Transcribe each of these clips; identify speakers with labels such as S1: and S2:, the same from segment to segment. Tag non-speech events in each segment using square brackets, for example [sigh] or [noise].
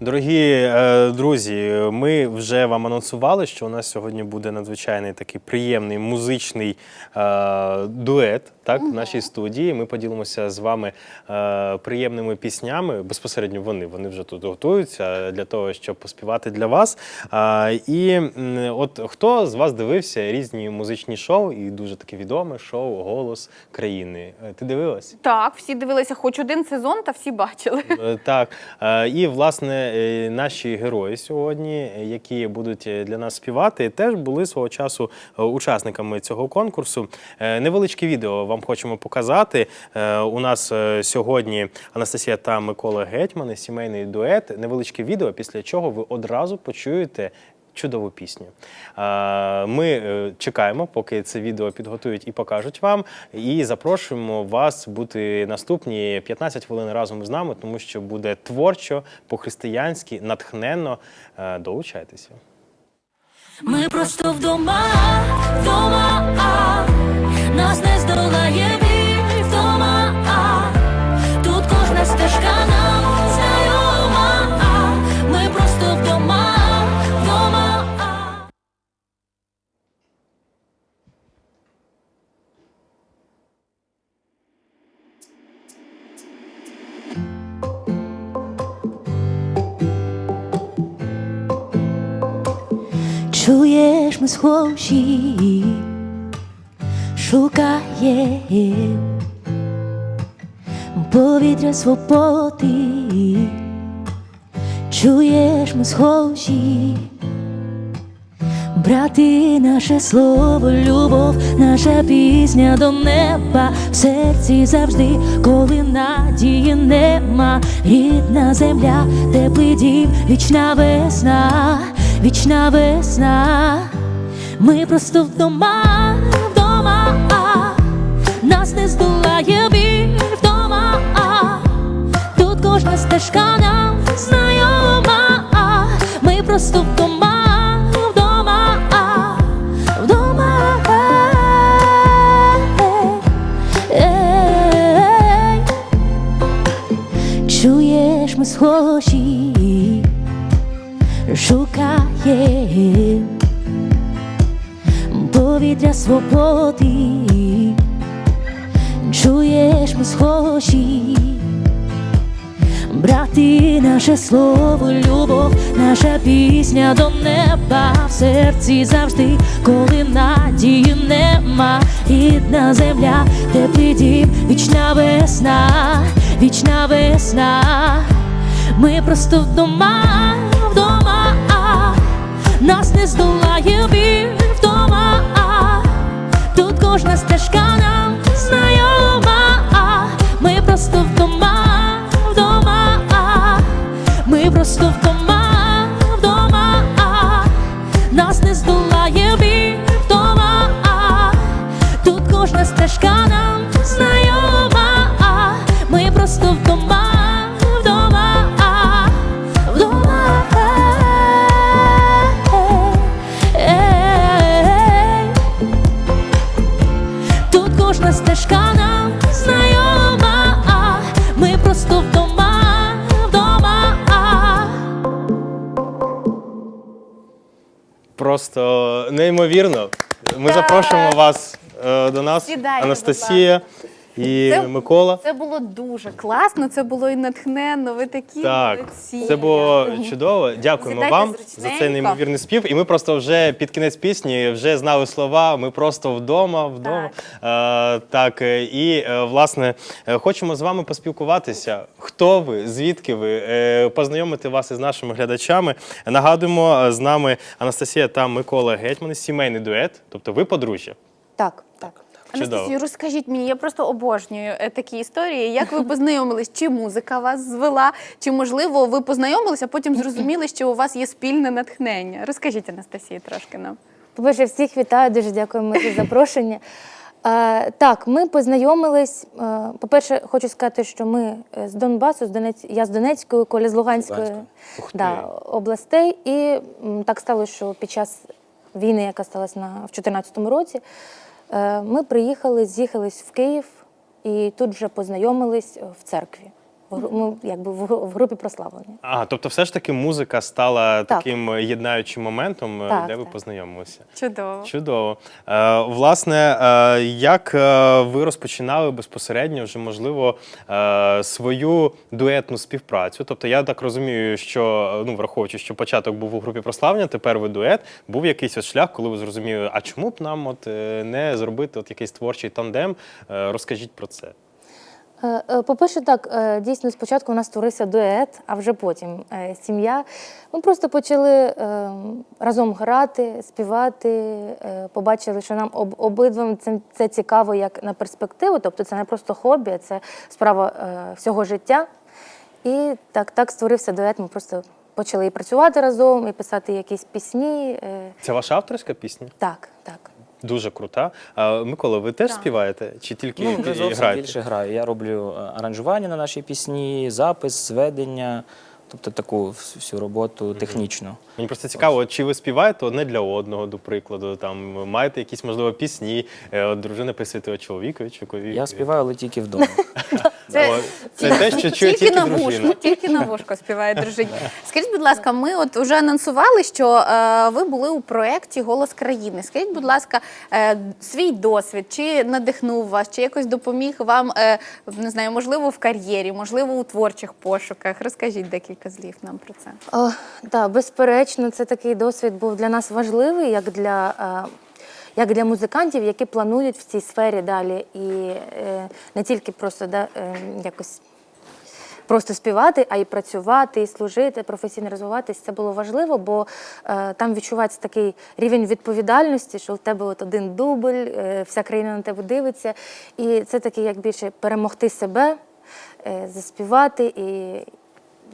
S1: Дорогі е, друзі, ми вже вам анонсували, що у нас сьогодні буде надзвичайний такий приємний музичний е, дует так, в нашій студії. Ми поділимося з вами е, приємними піснями. Безпосередньо вони, вони вже тут готуються для того, щоб поспівати для вас. А, і м, от хто з вас дивився різні музичні шоу, і дуже таке відоме шоу Голос країни. Е, Ти дивилась?
S2: Так, всі дивилися хоч один сезон, та всі бачили.
S1: Е, Так, Е, і власне е, наші герої сьогодні, е, які будуть е, для нас співати, теж були свого часу е, учасниками цього конкурсу. Е, Невеличке відео вам хочемо показати. Е, У нас е, сьогодні Анастасія та Микола Гетьмани, сімейний дует. Невеличке відео, після чого ви одразу почуєте. Чудову пісню. Е, Ми чекаємо, поки це відео підготують і покажуть вам. І запрошуємо вас бути наступні 15 хвилин разом з нами, тому що буде творчо, по-християнськи, натхненно. Долучайтеся.
S3: Ми просто вдома, вдома, нас не здолає біль вдома, а тут кожна стежка нам знайома, а ми просто вдома, вдома, а. Чуєш, ми схожі, шукаєм повітря свободи, чуєш, ми схожі, брати, наше слово, любов, наша пісня до неба, в серці завжди, коли надії нема, рідна земля, теплий дім, вічна весна, вічна весна. Ми просто вдома, нас не здолає біль вдома, а тут кожна стежка нам знайома, ми просто вдома, вдома, вдома. Ей-ей. Чуєш, ми схожі, шукаєм повітря свободи, наше слово, любов, наша пісня до неба в серці завжди, коли надії нема, рідна земля, теплий дім, вічна весна, вічна весна. Ми просто вдома, вдома, а нас не здолає біль вдома, а тут кожна стежка Ми
S1: запрошуємо вас е, до нас,
S2: Сідайте,
S1: Анастасія і
S2: Це-
S1: Микола.
S2: Це було дуже класно, це було і натхненно. Ви такі
S1: Так,
S2: молодці.
S1: це було чудово. Дякуємо
S2: Сідайте
S1: вам
S2: зручненько.
S1: за цей неймовірний спів. І ми просто вже під кінець пісні вже знали слова. Ми просто вдома, вдома. Так, е, так е, і е, власне хочемо з вами поспілкуватися. Хто ви, звідки ви, е, познайомити вас із нашими глядачами. Нагадуємо, з нами Анастасія та Микола Гетьмани, сімейний дует. Тобто ви подружжя.
S4: Так, так.
S2: Анастасію, розкажіть мені, я просто обожнюю е, такі історії. Як ви [laughs] познайомились? Чи музика вас звела? Чи можливо ви познайомилися, а потім [clears throat] зрозуміли, що у вас є спільне натхнення? Розкажіть, Анастасія, трошки нам.
S4: По-перше, всіх вітаю, дуже дякуємо за запрошення. [laughs] Е, так, ми познайомились. Е, по-перше, хочу сказати, що ми е, з Донбасу, з Донець... я з Донецької, Коля з Луганської да, областей. І м, так сталося, що під час війни, яка сталася на... в 2014 році, ми приїхали, з'їхались в Київ і тут вже познайомились в церкві. В Ми якби в в групі прославлення.
S1: А, тобто, все ж таки музика стала
S4: Так.
S1: таким єднаючим моментом, е,
S4: Так,
S1: де ви
S4: так.
S1: познайомилися.
S2: Чудово.
S1: Чудово. Е, власне, е, як е, ви розпочинали безпосередньо вже, можливо, е, свою дуетну співпрацю? Тобто, я так розумію, що ну, враховуючи, що початок був у групі прославлення, тепер ви дует, був якийсь ось шлях, коли ви зрозуміли, а чому б нам от е, не зробити от якийсь творчий тандем? Е, розкажіть про це.
S4: Е, е, По-перше, так, е, дійсно, спочатку у нас створився дует, а вже потім сім'я. Ми просто почали разом грати, співати, побачили, що нам об, обидвом це, цікаво як на перспективу, тобто це не просто хобі, а це справа всього життя. І так, так створився дует. Ми просто почали і працювати разом, і писати якісь пісні.
S1: Це ваша авторська пісня?
S4: Так, так.
S1: Дуже крута. А, Микола, ви теж
S2: Так.
S1: співаєте? Чи тільки
S5: Ну,
S1: і-
S5: зовсім
S1: граєте?
S5: більше граю. Я роблю е, аранжування на наші пісні, запис, зведення, тобто таку всю роботу технічну.
S1: Мені просто цікаво, чи ви співаєте одне для одного, до прикладу, там маєте якісь, можливо, пісні, дружини от дружина писує чоловікові, чоловікові.
S5: Я співаю, але тільки вдома. [laughs]
S2: Це- [laughs]
S1: це те, що чує тільки
S2: на вушку, тільки на вушку співає [laughs] дружині. Скажіть, будь ласка, ми от вже анонсували, що е, ви були у проєкті Голос країни. Скажіть, будь ласка, е, свій досвід, чи надихнув вас, чи якось допоміг вам, е, не знаю, можливо, в кар'єрі, можливо, у творчих пошуках. Розкажіть декілька слів нам про це.
S4: О, так, безперечно, це такий досвід був для нас важливий, як для, е, як для музикантів, які планують в цій сфері далі. І е, не тільки просто да, е, якось просто співати, а й працювати, і служити, професійно розвиватись. Це було важливо, бо е, там відчувається такий рівень відповідальності, що в тебе от один дубль, е, вся країна на тебе дивиться. І це таке, як більше перемогти себе, е, заспівати і.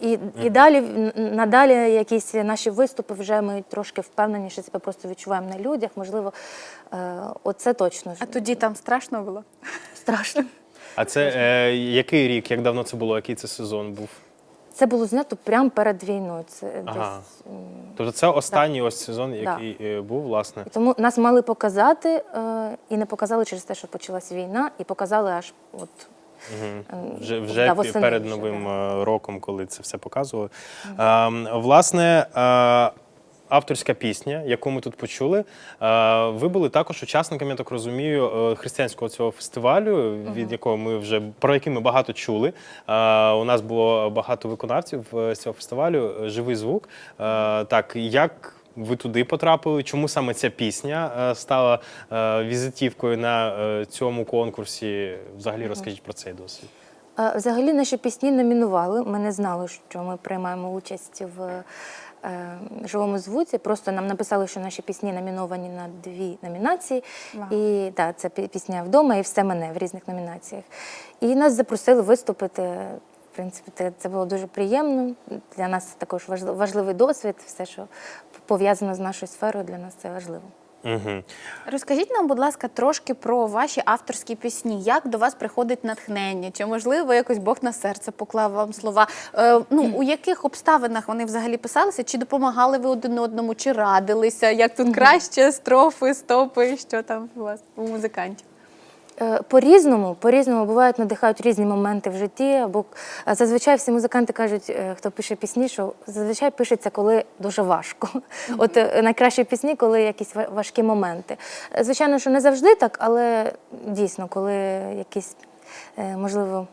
S4: І, і далі, надалі якісь наші виступи вже ми трошки впевненіше себе просто відчуваємо на людях. Можливо, е, оце точно
S2: А тоді там страшно було.
S4: страшно.
S1: А це е, який рік, як давно це було, який це сезон був?
S4: Це було знято прямо перед війною. Це
S1: Ага.
S4: десь
S1: Тобто це останній ось сезон, який е, був, власне.
S4: І тому нас мали показати е, і не показали через те, що почалась війна, і показали аж от Ем,
S1: Вже,
S4: да,
S1: вже
S4: восени
S1: перед новим
S4: да.
S1: е, роком, коли це все показували. Ем, власне, е, авторська пісня, яку ми тут почули, е, ви були також учасниками, я так розумію, християнського цього фестивалю, від якого ми вже про який ми багато чули. У нас було багато виконавців з цього фестивалю. Живий звук. Так, як ви туди потрапили? Чому саме ця пісня е, стала е, візитівкою на е, цьому конкурсі? Взагалі розкажіть про цей досвід.
S4: Взагалі наші пісні номінували. Ми не знали, що ми приймаємо участь в е, живому звуці. Просто нам написали, що наші пісні номіновані на дві номінації.
S2: Вау.
S4: І так, це пісня вдома і все мене в різних номінаціях. І нас запросили виступити. Принципі, це, це було дуже приємно. Для нас також важливий досвід. Все, що пов'язано з нашою сферою, для нас це важливо.
S1: Угу.
S2: Розкажіть нам, будь ласка, трошки про ваші авторські пісні. Як до вас приходить натхнення? Чи можливо якось Бог на серце поклав вам слова? Е, ну у яких обставинах вони взагалі писалися? Чи допомагали ви один одному, чи радилися? Як тут краще строфи, стопи? Що там у вас у музикантів?
S4: Е, По-різному, по-різному бувають, надихають різні моменти в житті. Або е, зазвичай всі музиканти кажуть, е, хто пише пісні, що зазвичай пишеться, коли дуже важко. От е, найкращі пісні, коли якісь важкі моменти. Звичайно, що не завжди так, але дійсно, коли якісь можливо.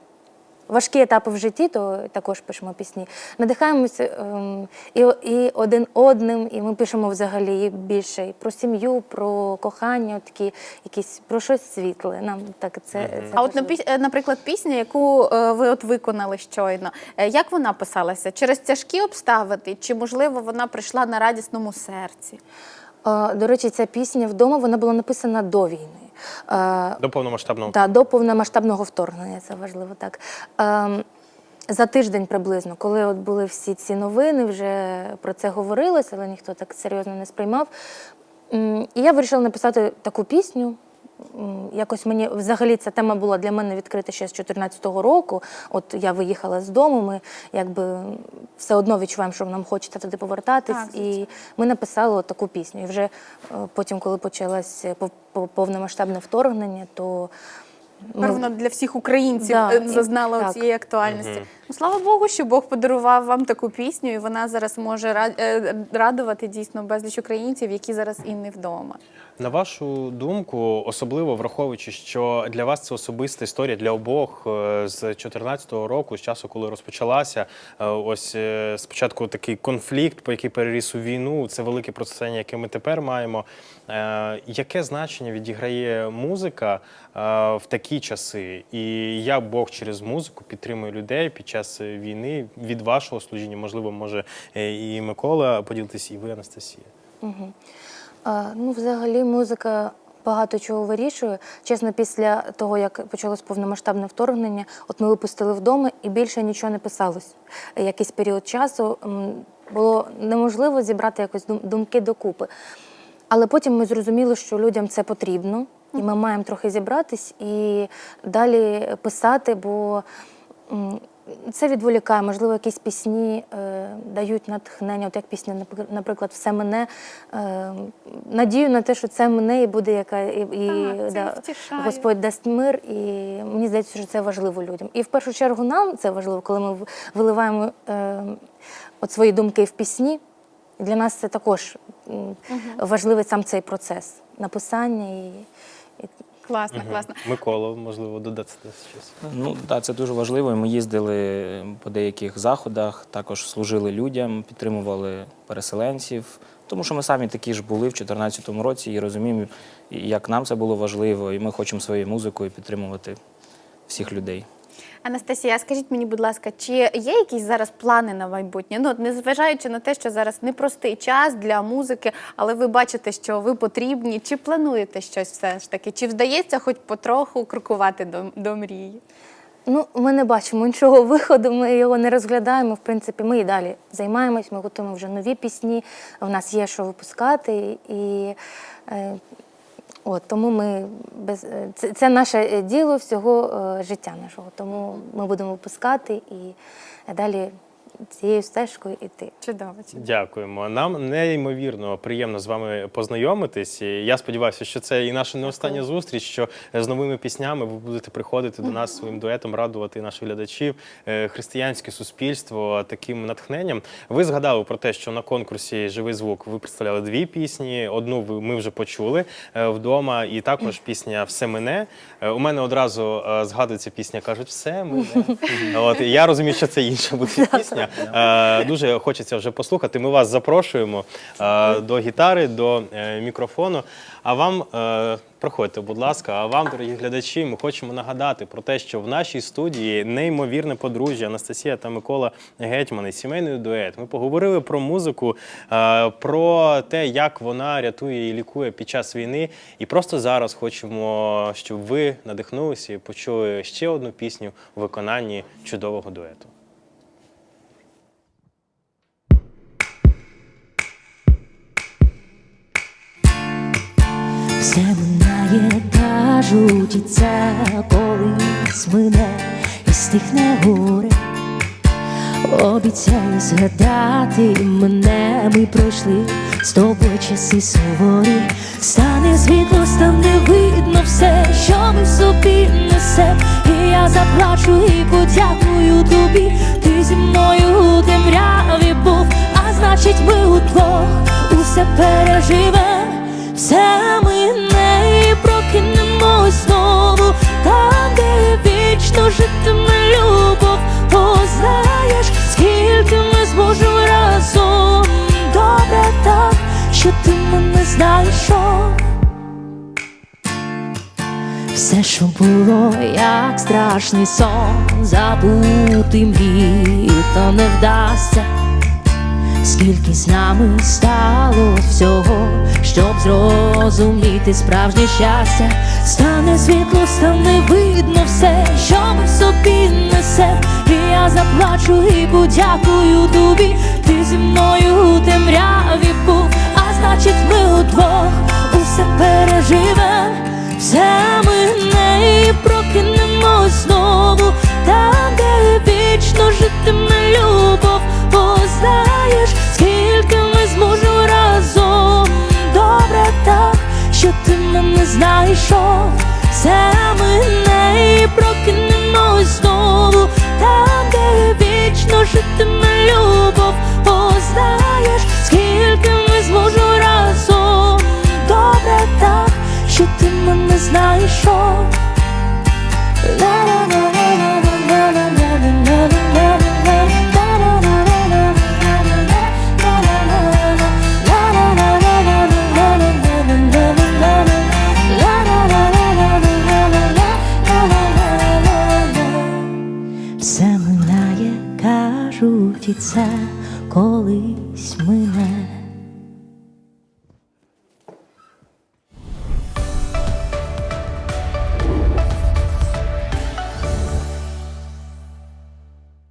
S4: Важкі етапи в житті, то також пишемо пісні. Надихаємося ем, і, і один одним, і ми пишемо взагалі більше і про сім'ю, про кохання, такі якісь про щось світле. Нам так це, це
S2: А от
S4: важливо.
S2: напі- е, наприклад, пісня, яку е, ви от виконали щойно, е, як вона писалася? Через тяжкі обставини, чи можливо вона прийшла на радісному серці?
S4: Е, До речі, ця пісня вдома вона була написана до війни. Е,
S1: До повномасштабного.
S4: Да, до повномасштабного вторгнення, це важливо так. Ем, за тиждень приблизно, коли от були всі ці новини, вже про це говорилось, але ніхто так серйозно не сприймав. І я вирішила написати таку пісню. Якось мені взагалі ця тема була для мене відкрита ще з 2014 року. От я виїхала з дому, ми якби все одно відчуваємо, що нам хочеться туди повертатись.
S2: Так,
S4: і ми написали от таку пісню. І вже е, потім, коли почалось пов- повномасштабне вторгнення, то
S2: Тепер воно для всіх українців
S4: Да,
S2: е, зазнало
S4: так.
S2: цієї актуальності. Ну слава Богу, що Бог подарував вам таку пісню, і вона зараз може е, радувати дійсно безліч українців, які зараз і не вдома.
S1: На вашу думку, особливо враховуючи, що для вас це особиста історія для обох е, з 2014 року, з часу, коли розпочалася, е, ось е, спочатку такий конфлікт, по який переріс у війну, це велике процесення, яке ми тепер маємо. Яке значення відіграє музика в такі часи? І як Бог через музику підтримує людей під час війни від вашого служіння? Можливо, може і Микола поділитися, і ви, Анастасія.
S4: А, ну, взагалі, музика багато чого вирішує. Чесно, після того, як почалось повномасштабне вторгнення, от ми випустили вдома і більше нічого не писалось. Якийсь період часу було неможливо зібрати якось дум- думки докупи. Але потім ми зрозуміли, що людям це потрібно, і ми маємо трохи зібратись і далі писати, бо це відволікає, можливо, якісь пісні е, дають натхнення, от як пісня, наприклад, все мене. Е, надію на те, що це мене і буде яка і, і
S2: Так,
S4: да. Господь дасть мир, і мені здається, що це важливо людям. І в першу чергу нам це важливо, коли ми виливаємо е, от свої думки в пісні. Для нас це також м, важливий сам цей процес написання і, і
S2: угу. класно.
S1: Микола, можливо, додати щось.
S5: Ну так, це дуже важливо. Ми їздили по деяких заходах, також служили людям, підтримували переселенців. Тому що ми самі такі ж були в 2014 році і розуміємо, як нам це було важливо, і ми хочемо своєю музикою підтримувати всіх людей.
S2: Анастасія, скажіть мені, будь ласка, чи є якісь зараз плани на майбутнє? Ну, незважаючи на те, що зараз непростий час для музики, але ви бачите, що ви потрібні. Чи плануєте щось все ж таки? Чи вдається хоч потроху крокувати до, до мрії?
S4: Ну, ми не бачимо іншого виходу, ми його не розглядаємо. В принципі, ми і далі займаємось, ми готуємо вже нові пісні, в нас є що випускати. І е, от, тому ми без, е, це, це наше е, діло всього е, життя нашого. Тому ми будемо пускати і далі цією стежкою іти.
S2: Чудово, чудово.
S1: Дякуємо. Нам неймовірно приємно з вами познайомитись. І Я сподіваюся, що це і наша не остання зустріч. Що з новими піснями ви будете приходити до нас своїм дуетом, радувати наших глядачів, е, християнське суспільство таким натхненням. Ви згадали про те, що на конкурсі Живий звук ви представляли дві пісні. Одну ви- ми вже почули е, вдома, і також пісня Все мене. Е, У мене одразу згадується пісня, кажуть, все мене. [laughs] От я розумію, що це інша буде пісня. Е, Дуже хочеться вже послухати. Ми вас запрошуємо е, до гітари, до е, мікрофону. А вам проходьте, будь ласка. А вам, дорогі глядачі, ми хочемо нагадати про те, що в нашій студії неймовірне подружжя Анастасія та Микола Гетьмани, сімейний дует. Ми поговорили про музику, про те, як вона рятує і лікує під час війни. І просто зараз хочемо, щоб ви надихнулися і почули ще одну пісню у виконанні чудового дуету.
S3: Все минає, кажуть, і це колись мине і стихне горе. Обіцяю згадати мене, ми пройшли з тобою часи суворі. Стане світло, стане видно все, що ми в собі несе. І я заплачу і подякую тобі. Ти зі мною у темряві був, а значить, ми удвох усе переживем. Все мине і прокинемось знову, там, де вічно житиме любов, познаєш, скільки ми зможемо разом. Добре так, що ти мене знайшов. Все, що було, як страшний сон, забути мрію, то не вдасться. Скільки з нами стало всього, щоб зрозуміти справжнє щастя, стане світло, стане видно все, що ми собі несе. І я заплачу і подякую тобі. Ти зі мною у темряві був, а значить, ми удвох усе переживем, все мине і прокинемось знову, там, де вічно житиме любов, Це ми прокинемось знову, там, де вічно житиме любов, О, знаєш, скільки ми зможемо разом. Добре так, що ти мене знайшов.